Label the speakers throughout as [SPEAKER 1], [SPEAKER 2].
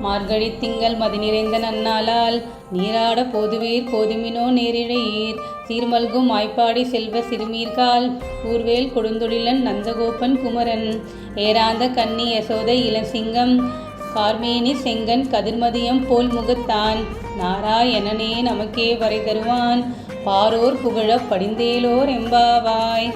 [SPEAKER 1] மார்கழி திங்கள் மதி நிறைந்த நன்னாளால் நீராட போதுவீர் போதுமினோ நேரிழையீர். சீர்மல்கும் மாய்ப்பாடி செல்வ சிறுமீர்கால் ஊர்வேல் கொடுந்தொழிலன் நந்தகோபன் குமரன். ஏராந்த கன்னி யசோதை இளசிங்கம் கார்மேனி செங்கன் கதிர்மதியம் போல் முகத்தான். நாராயணனே நமக்கே வரை தருவான் பாரோர் புகழப் படிந்தேலோர் எம்பாவாய்.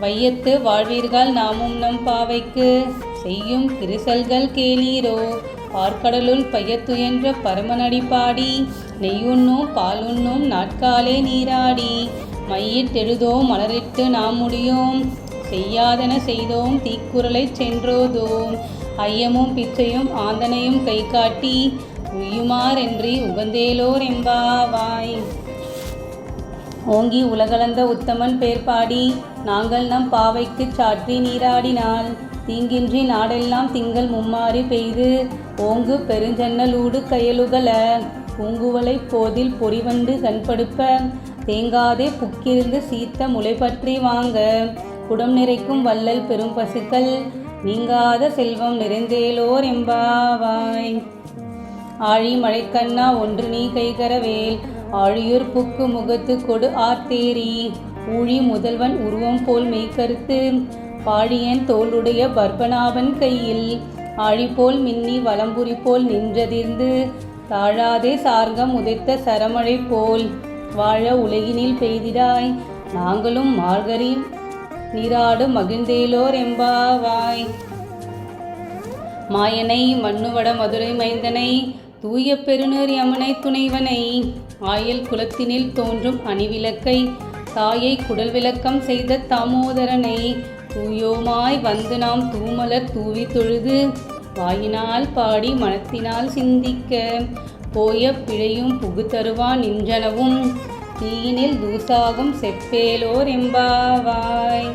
[SPEAKER 1] வையத்து வாழ்வீர்கள் நாமும் நம் பாவைக்கு செய்யும் கிரிசல்கள் கேளீரோ. பார்க்கடலுள் பையத்துயன்ற பரமனடி பாடி நெய்யுண்ணும் பாலுண்ணும் நாட்காலே நீராடி மையிட்டெழுதோம் மலரிட்டு நாம் முடியோம் செய்யாதன செய்தோம் தீக்குறளைச் சென்றோதோம். ஐயமும் பிச்சையும் ஆந்தனையும் கை காட்டி உய்யுமாறென்றி உகந்தேலோர் எம்பாவாய் ஓங்கி உலகளந்த உத்தமன் பேர் பாடி நாங்கள் நம் பாவைக்குச் சாற்றி நீராடினால் தீங்கின்றி நாடெல்லாம் திங்கள் மும்மாறி பெய்து ஓங்கு பெருஞ்சன்னலூடு கையலுகல பூங்குவலை போதில் பொறிவண்டு கண்படுப்ப தேங்காதே புக்கிருந்து சீத்த முளை பற்றி வாங்க. குடம் நிறைக்கும் வள்ளல் பெரும் பசுக்கள் நீங்காத செல்வம் நிறைந்தேலோர் எம்பாவாய். ஆழி மழைக்கண்ணா ஒன்று நீ கைகரவேல் ஆழியூர் புக்கு முகத்து கொடு ஆர்த்தேரி ஊழி முதல்வன் உருவம் போல் மெய்கருத்து பாழியன் தோளுடைய பர்பநாபன் கையில். ஆழி போல் மின்னி வலம்புரி போல் நின்றதிர்ந்து தாழாதே சார்கம் உதைத்த சரமழை போல் வாழ உலகினில் பெய்திடாய். நாங்களும் மார்கரி நீராடு மகிழ்ந்தேலோர் எம்பாவாய் மாயனை மண்ணுவட மதுரை மைந்தனை தூய பெருநீர் யமனை துணைவனை. ஆயல் குலத்தினில் தோன்றும் அணிவிளக்கை தாயை குடல் விளக்கம் செய்த தாமோதரனை. தூயோமாய் வந்து நாம் தூமலர் தூவி தொழுது வாயினால் பாடி மனத்தினால் சிந்திக்க போய பிழையும் புகுத்தருவான் நின்றனவும் தீயினில் தூசாகும் செப்பேலோர் எம்பாவாய்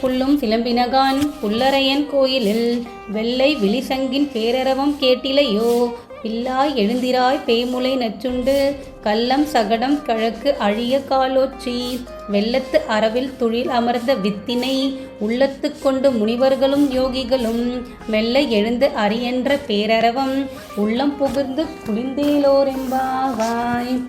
[SPEAKER 1] புல்லும் சிலம்பினகான் புல்லரையன் கோயிலில் வெள்ளை விழிசங்கின் பேரரவம் கேட்டிலையோ பில்லாய் எழுந்திராய் பேய்முலை நச்சுண்டு கள்ளம் சகடம் கிழக்கு அழிய காலோச்சி. வெள்ளத்து அறவில் துழில் அமர்ந்த வித்தினை உள்ளத்து கொண்டு முனிவர்களும் யோகிகளும் மெல்ல எழுந்து அறியென்ற பேரரவம் உள்ளம் புகுந்து குளிந்தேலோரெம்பாவாய்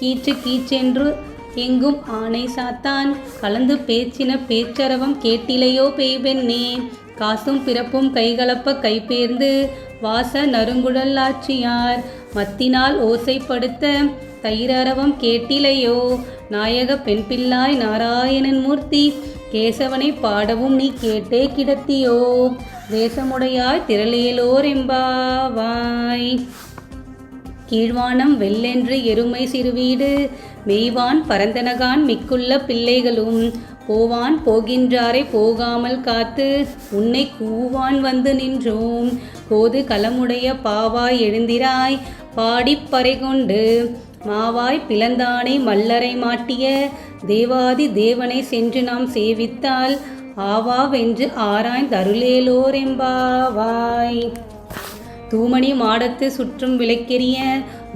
[SPEAKER 1] கீச்சு கீச்சென்று எங்கும் ஆணை சாத்தான் கலந்து பேச்சின பேச்சரவம் கேட்டிலையோ பெய்வென்னே காசும் பிறப்பும் கைகலப்ப கைபேர்ந்து வாச நறுங்குழலாட்சியார் மத்தினால் ஓசைப்படுத்த தயிரரவம் கேட்டிலையோ? நாயக பெண் பிள்ளாய் நாராயணன் மூர்த்தி கேசவனை பாடவும் நீ கேட்டே கிடத்தியோ? வேசமுடையாய் திரளியலோர் எம்பாவாய். கீழ்வானம் வெள்ளென்று எருமை சிறுவீடு மெய்வான் பரந்தனகான் மிக்குள்ள பிள்ளைகளும். போவான் போகின்றாரே போகாமல் காத்து உன்னை கூவான் வந்து நின்றோம். போது களமுடைய பாவாய் எழுந்திராய் பாடிப்பறை கொண்டு மாவாய் பிளந்தானை மல்லரை மாட்டிய தேவாதி தேவனை சென்று நாம் சேவித்தால் ஆவாவென்று ஆராய்ந்தருளேலோர் எம்பாவாய் தூமணி மாடத்து சுற்றும் விளக்கெறிய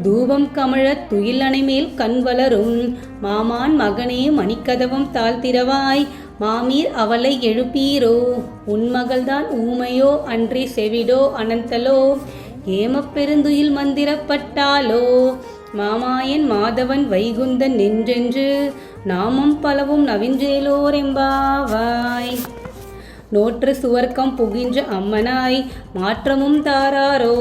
[SPEAKER 1] தூபம் கமழ துயில் கண் வளரும். மாமான் மகனே மணிக்கதவம் தாழ்த்திரவாய் மாமீர் அவளை எழுப்பீரோ? உன் மகள்தான் ஊமையோ? அன்றி செவிடோ? அனந்தலோ? ஏமப்பெருந்துயில் மந்திரப்பட்டாலோ? மாமாயன் மாதவன் வைகுந்தன் நின்றென்று. நாமம் பலவும் நவிஞ்சேலோரெம்பாவாய் நோற்று சுவர்க்கம் புகின்ற அம்மனாய் மாற்றமும் தாராரோ?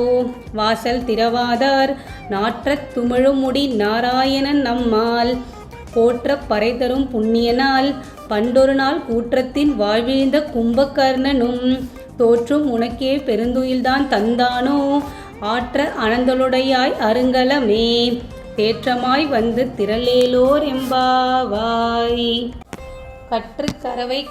[SPEAKER 1] வாசல் திறவாதார் நாற்றத் துமிழுமுடி நாராயணன் நம்மால். போற்ற பறை தரும் புண்ணியனால் பண்டொரு நாள் கூற்றத்தின் வாழ்விழ்ந்த கும்பகர்ணனும் தோற்றும் உனக்கே பெருந்துயில்தான் தந்தானோ? ஆற்ற அனந்தலுடையாய் அருங்கலமே தேற்றமாய் வந்து திரளேலோர் எம்பாவாய். கற்று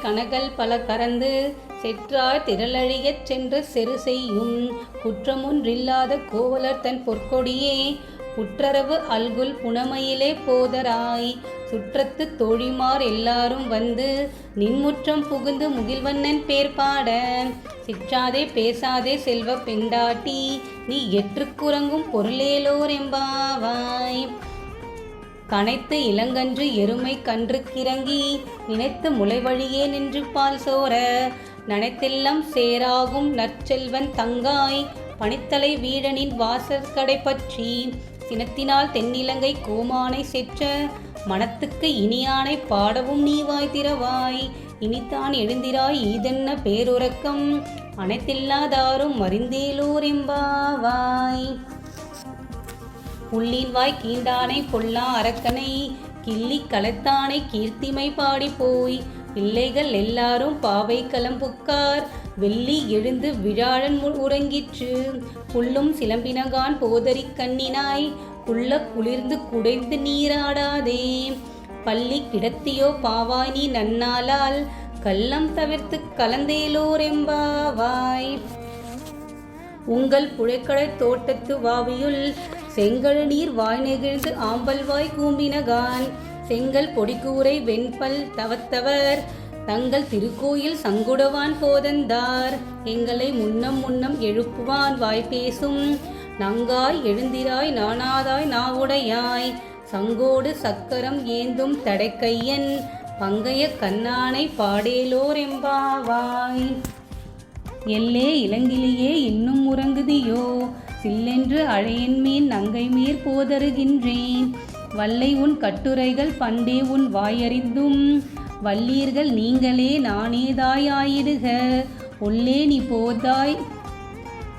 [SPEAKER 1] கனகல் பல கறந்து செற்றார் திரளழியச் சென்று செரு செய்யும். குற்றமொன்றில்லாத கோவலர் தன் பொற்கொடியே புற்றரவு அல்குல் புனமையிலே போதராய். சுற்றத்து தோழிமார் எல்லாரும் வந்து நின்முற்றம் புகுந்து முகில்வண்ணன் பேர் பாட சிற்றாதே பேசாதே செல்வ பெண்டாட்டி நீ எற்றுக்குறங்கும் பொருளேலோர் எம்பாவாய். கனைத்து இளங்கன்று எருமை கன்று கிறங்கி நினைத்து முளைவழியே நின்று பால் சோர. நனைத்தெல்லாம் சேராகும் நற்செல்வன் தங்காய் பனித்தலை வீடனின் வாசற்கடை பற்றி. சினத்தினால் தென்னிலங்கை கோமானை செற்ற மனத்துக்கு இனியானை பாடவும் நீ வாய் திறவாய். இனித்தான் எழுந்திராய் ஈதென்ன பேருறக்கம் அனைத்தில்லாதாரும் மறிந்தேலூர் எம்பாவாய். புள்ளின் வாய் கீண்டானை பொல்லா அரக்கனை கிள்ளி களத்தானை கீர்த்திமை பாடி போய் பிள்ளைகள் எல்லாரும் பாவை கலம்புக்கார் வெள்ளி எழுந்து விழாழன் உறங்கிற்று. புல்லும் சிலம்பினகான் போதரி கண்ணினாய் குள்ள குளிர்ந்து குடைந்து நீராடாதே. பள்ளி கிடத்தியோ பாவாய் நீ நன்னாலால் கள்ளம் தவிர்த்து கலந்தேலோர் எம்பாவாய் உங்கள் புழைக்கடை தோட்டத்து வாவியுள் செங்கழ நீர் வாய் நெகிழ்ந்து ஆம்பல் வாய் கூம்பினகான். செங்கல் பொடிக்கூரை வெண்பல் தவத்தவர் தங்கள் திருக்கோயில் சங்குடவான் போதந்தார். எங்களை முன்னம் முன்னம் எழுப்புவான் வாய் பேசும் நங்காய் எழுந்திராய் நானாதாய் நாவுடையாய். சங்கோடு சக்கரம் ஏந்தும் தடைக்கையன் பங்கைய கண்ணானை பாடேலோர் எம்பாவாய். எல்லே இளங்கிலியே இன்னும் உறங்குதியோ? சில்லென்று அழையன்மீன் நங்கை மீர் போதருகின்றேன். வல்லை உன் கட்டுரைகள் பண்டே உன் வாயறிந்தும். வல்லீர்கள் நீங்களே நானேதாயாயிடுக ஒல்லே நீ போதாய்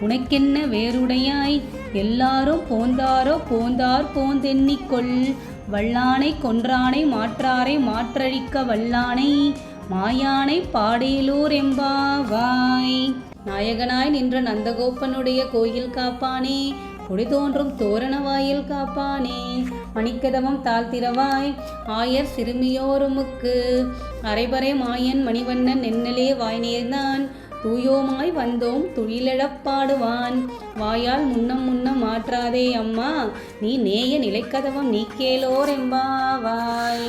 [SPEAKER 1] உனக்கென்ன வேறுடையாய்? எல்லாரும் போந்தாரோ? போந்தார் போந்தெண்ணிக்கொள் வல்லானை கொன்றானை மாற்றாரை மாற்றழிக்க வல்லானை. மாயானை பாடேலூர் எம்பாவாய். நாயகனாய் நின்ற நந்தகோப்பனுடைய கோயில் காப்பானே கொடி தோன்றும் தோரண வாயில் காப்பானே. மணிக்கதவம் தாழ்த்திரவாய் ஆயர் சிறுமியோருமுக்கு. அரைபறை மாயன் மணிவண்ணன் நென்னலே வாய் நேர்ந்தான் தூயோமாய் வந்தோம் துயிலிழப்பாடுவான் வாயால் முன்னம் முன்னம் மாற்றாதே அம்மா நீ நேய நிலைக்கதவம் நீக்கேலோர் எம்பாவாய்.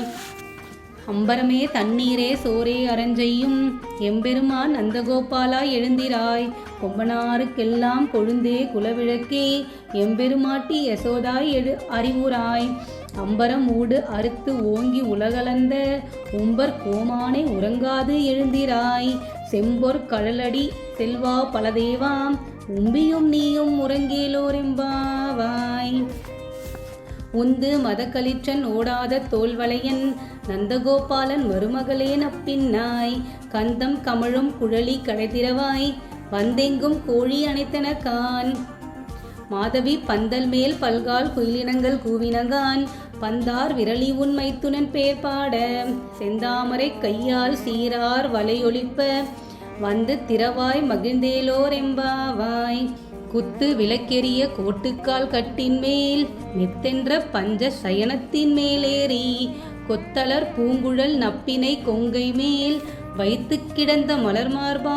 [SPEAKER 1] அம்பரமே தண்ணீரே சோரே அரஞ்செய்யும் எம்பெருமான் நந்தகோபாலா எழுந்திராய். கொம்பனாருக்கெல்லாம் கொழுந்தே குலவிளக்கே. எம்பெருமாட்டி யசோதாய் எழு அறிவுராய் அம்பரம் ஊடு அறுத்து ஓங்கி உலகலந்த. உம்பர் கோமானை உறங்காது எழுந்திராய். செம்பொர் கடலடி செல்வா பலதேவாம். உம்பியும் நீயும் உறங்கேலோரெம்பாவாய். உந்து மதக்களிற்றன் ஓடாத தோல்வளையன் நந்தகோபாலன் மருமகளே நப்பின்னாய். கந்தம் கமழும் குழலி கடைதிரவாய் வந்தெங்கும் கோழி அணைத்தன கான். மாதவி பந்தல் மேல் பல்கால் குயிலினங்கள் கூவினகான் பந்தார் விரலி உண்மை துணன் பேர் பாட. செந்தாமரை கையால் சீரார் வலையொழிப்ப வந்து திரவாய் மகிழ்ந்தேலோர் எம்பாவாய். குத்து விளக்கெரிய கோட்டுக்கால் கட்டின் மேல் மெத்தென்ற பஞ்ச சயனத்தின் மேலேறி கொத்தலர் பூங்குழல் நப்பினை கொங்கை மேல் வைத்து கிடந்த மலர் மார்பா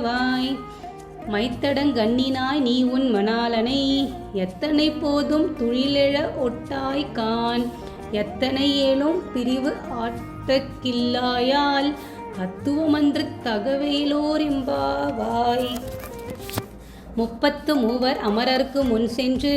[SPEAKER 1] வாய் மைத்தடங்கண்ணினாய் நீ உன் மணாலனை எத்தனை போதும் துழிலெழ ஒட்டாய் கான். எத்தனை ஏழும் பிரிவு ஆற்றக்கில்லாயால் தத்துவமன்று தகவேலோர் எம்பாவாய் முப்பத்து மூவர் அமரர்க்கு முன் சென்று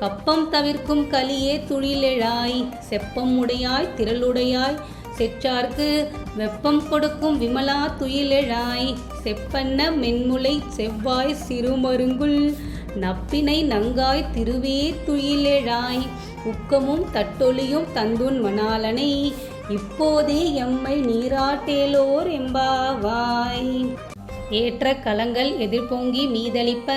[SPEAKER 1] கப்பம் தவிர்க்கும் கலியே துழிலெழாய் செப்பம் உடையாய் திரளுடையாய் செற்றார்க்கு வெப்பம் கொடுக்கும் விமலா துயிலெழாய் செப்பன்ன மென்முலை செவ்வாய் சிறுமருங்குள் நப்பினை நங்காய் திருவே துயிலெழாய் உக்கமும் தட்டொலியும் தந்துன் மணாலனை இப்போதே எம்மை நீராட்டேலோர் எம்பாவாய். ஏற்ற கலங்கள் எதிர்பொங்கி மீதளிப்ப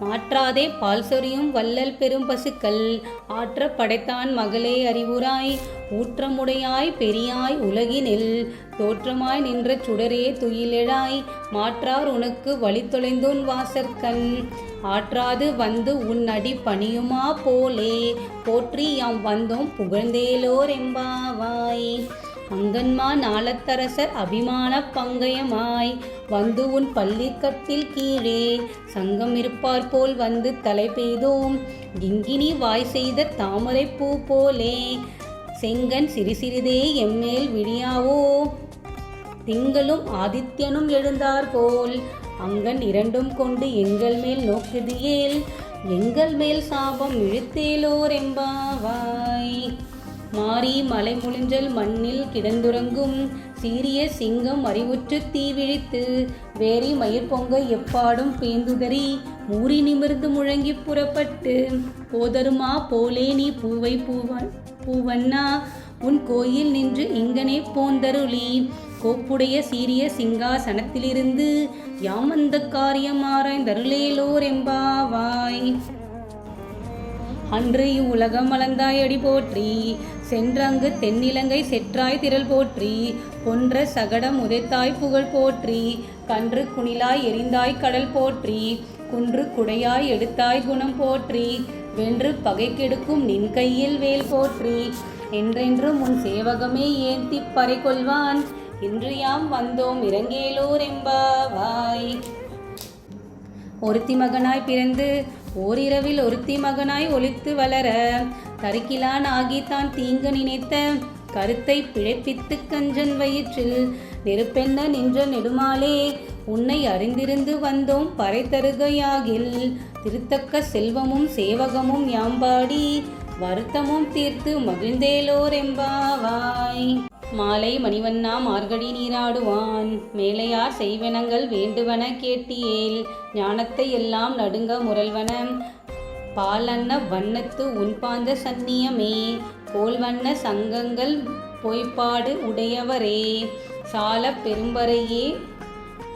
[SPEAKER 1] மாற்றாதே பால் சொரியும் வள்ளல் பெரும் பசுக்கள். ஆற்ற படைத்தான் மகளே அறிவுராய் ஊற்றமுடையாய் பெரியாய் உலகினில். தோற்றமாய் நின்ற சுடரே துயிலெழாய் மாற்றார் உனக்கு வழி தொலைந்தோன் வாசற்கண். ஆற்றாது வந்து உன் அடி பணியுமா போலே போற்றி யாம் வந்தோம் புகழ்ந்தேலோர் எம்பாவாய் அங்கன்மா நாளத்தரசர் அபிமான பங்கயமாய் வந்து உன் பள்ளிக்கத்தில் கீழே சங்கம் இருப்பார் போல் வந்து தலை பெய்தோம். கிங்கினி வாய் செய்த தாமரை பூ போலே செங்கன் சிறு சிறிதே எம்மேல் விழியாவோ. திங்களும் ஆதித்யனும் எழுந்தார் போல் அங்கன் இரண்டும் கொண்டு எங்கள் மேல் நோக்குதியேல் எங்கள் மேல் சாபம் இழுத்தேலோர் எம்பாவாய் மாறி மலை முழிஞ்சல் மண்ணில் கிடந்துறங்கும் சீரிய சிங்கம் அறிவுற்று தீவிழித்து வேரி மயிர் பொங்க எப்பாடும் பேந்துதறி மூறி நிமிர்ந்து முழங்கி புறப்பட்டு போதருமா போலே நீ பூவை பூவன் பூவண்ணா உன் கோயில் நின்று இங்கனே போந்தருளி கோப்புடைய சீரிய சிங்காசனத்திலிருந்து யாமந்த அந்த காரியம் ஆராய்ந்தருளேலோர் எம்பாவாய் அன்று இவ்வுலகம் அளந்தாய் அடி போற்றி. சென்றங்கு தென்னிலங்கை செற்றாய் திரள் போற்றி. கொன்ற சகடம் உதைத்தாய் புகழ் போற்றி. கன்று குணிலாய் எரிந்தாய் கடல் போற்றி. குன்று குடையாய் எடுத்தாய் குணம் போற்றி. வென்று பகை கெடுக்கும் நின் கையில் வேல் போற்றி. என்றென்றும் உன் சேவகமே ஏந்திப் பறை கொள்வான். இன்று யாம் வந்தோம் இறங்கேலூர் எம்பாவாய் ஒருத்தி மகனாய் பிறந்து ஓரிரவில் ஒருத்தி மகனாய் ஒழித்து வளர தருக்கிலான் ஆகி தான் தீங்க நினைத்த கருத்தை பிழைப்பித்து கஞ்சன் வயிற்றில் நெருப்பென்ன நின்ற நெடுமாலே உன்னை அறிந்திருந்து வந்தோம் பறை தருகையாகில் திருத்தக்க செல்வமும் சேவகமும் யாம்பாடி வருத்தமும் தீர்த்து மகிழ்ந்தேலோர் எம்பாவாய். மாலை மணிவண்ணா மார்கழி நீராடுவான். மேலையார் செய்வனங்கள் வேண்டுவன கேட்டியேல் ஞானத்தை எல்லாம் நடுங்க முரல்வன. பாலன்ன வண்ணத்து உன்பாந்த சந்நியமே போல்வண்ண சங்கங்கள் பொய்ப்பாடு உடையவரே. சால பெரும்பறையே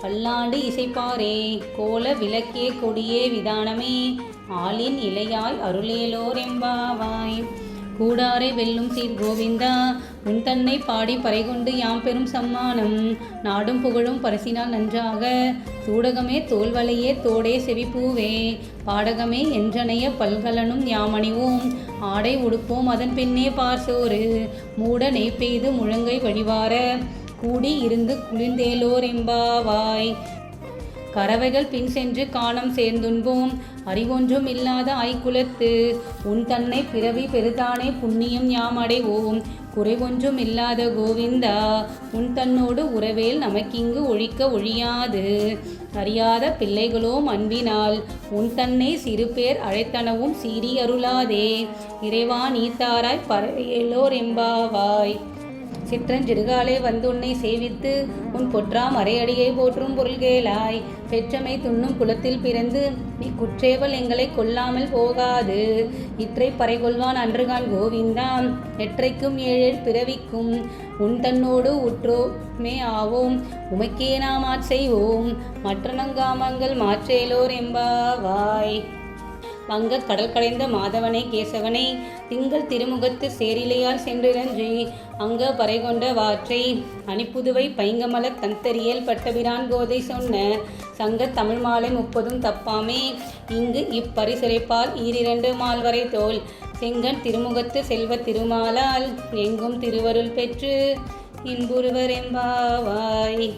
[SPEAKER 1] பல்லாண்டு இசைப்பாரே. கோல விளக்கே கொடியே விதானமே ஆளின் இலையாய் அருளேலோர் எம்பாவாய். கூடாரை வெல்லும் சீர் கோவிந்தா உன் தன்னை பாடி பறைகொண்டு யாம் பெரும் சம்மானம். நாடும் புகழும் பரிசினால் நன்றாக. சூடகமே தோல்வலையே தோடே செவிப்பூவே. பாடகமே என்றனைய பல்கலனும் யாமணிவோம் ஆடை உடுப்போம் அதன் பின்னே பார்சோறு. மூட நெய் பெய்து முழங்கை வழிவார. கூடி இருந்து குளிர்ந்தேலோர் எம்பாவாய் கறவைகள் பின் சென்று காணம் சேர்ந்துண்போம். அறிவொன்றும் இல்லாத ஐக்குலத்து உன் தன்னை பிறவி பெருதானே புண்ணியம் யாம் அடைவோம் குறைவொன்றும் இல்லாத கோவிந்தா உன் தன்னோடு உறவேல் நமக்கிங்கு ஒழிக்க ஒழியாது. அறியாத பிள்ளைகளோம் அன்பினால் உன் தன்னை சிறு பேர் அழைத்தனவும் சீறி அருளாதே. இறைவா நீத்தாராய் பறையலோர் எம்பாவாய். சிற்றஞ்சிறுகாலே வந்து உன்னை சேவித்து உன் பொற்றாம் அரையடியை போற்றும் பொருள்கேளாய் பெற்றமை துண்ணும் குலத்தில் பிறந்து நீ குற்றேவல் எங்களை கொல்லாமல் போகாது. இற்றை பறை கொள்வான் அன்றுகான் கோவிந்தாம் எற்றைக்கும் ஏழேழ் பிறவிக்கும் உன் தன்னோடு உற்றோமே ஆவோம். உமைக்கே நாம் செய்வோம் மற்ற நங்காமங்கள் மாற்றேலோர் எம்பாவாய் வங்க கடல் கடைந்த மாதவனே கேசவனை திங்கள் திருமுகத்து சேரிலையால் சென்றிரஞ்சி அங்க பறை கொண்ட வாற்றை அணிப்புதுவை பைங்கமல கந்தரியல் பட்டபிரான் கோதை சொன்ன சங்க தமிழ் மாலை முப்பதும் தப்பாமே. இங்கு இப்பரிசுரைப்பால் ஈரிரண்டு மால்வரை தோல் செங்கன் திருமுகத்து செல்வ திருமாலால் எங்கும் திருவருள் பெற்று இன்புருவரெம்பாவாய்.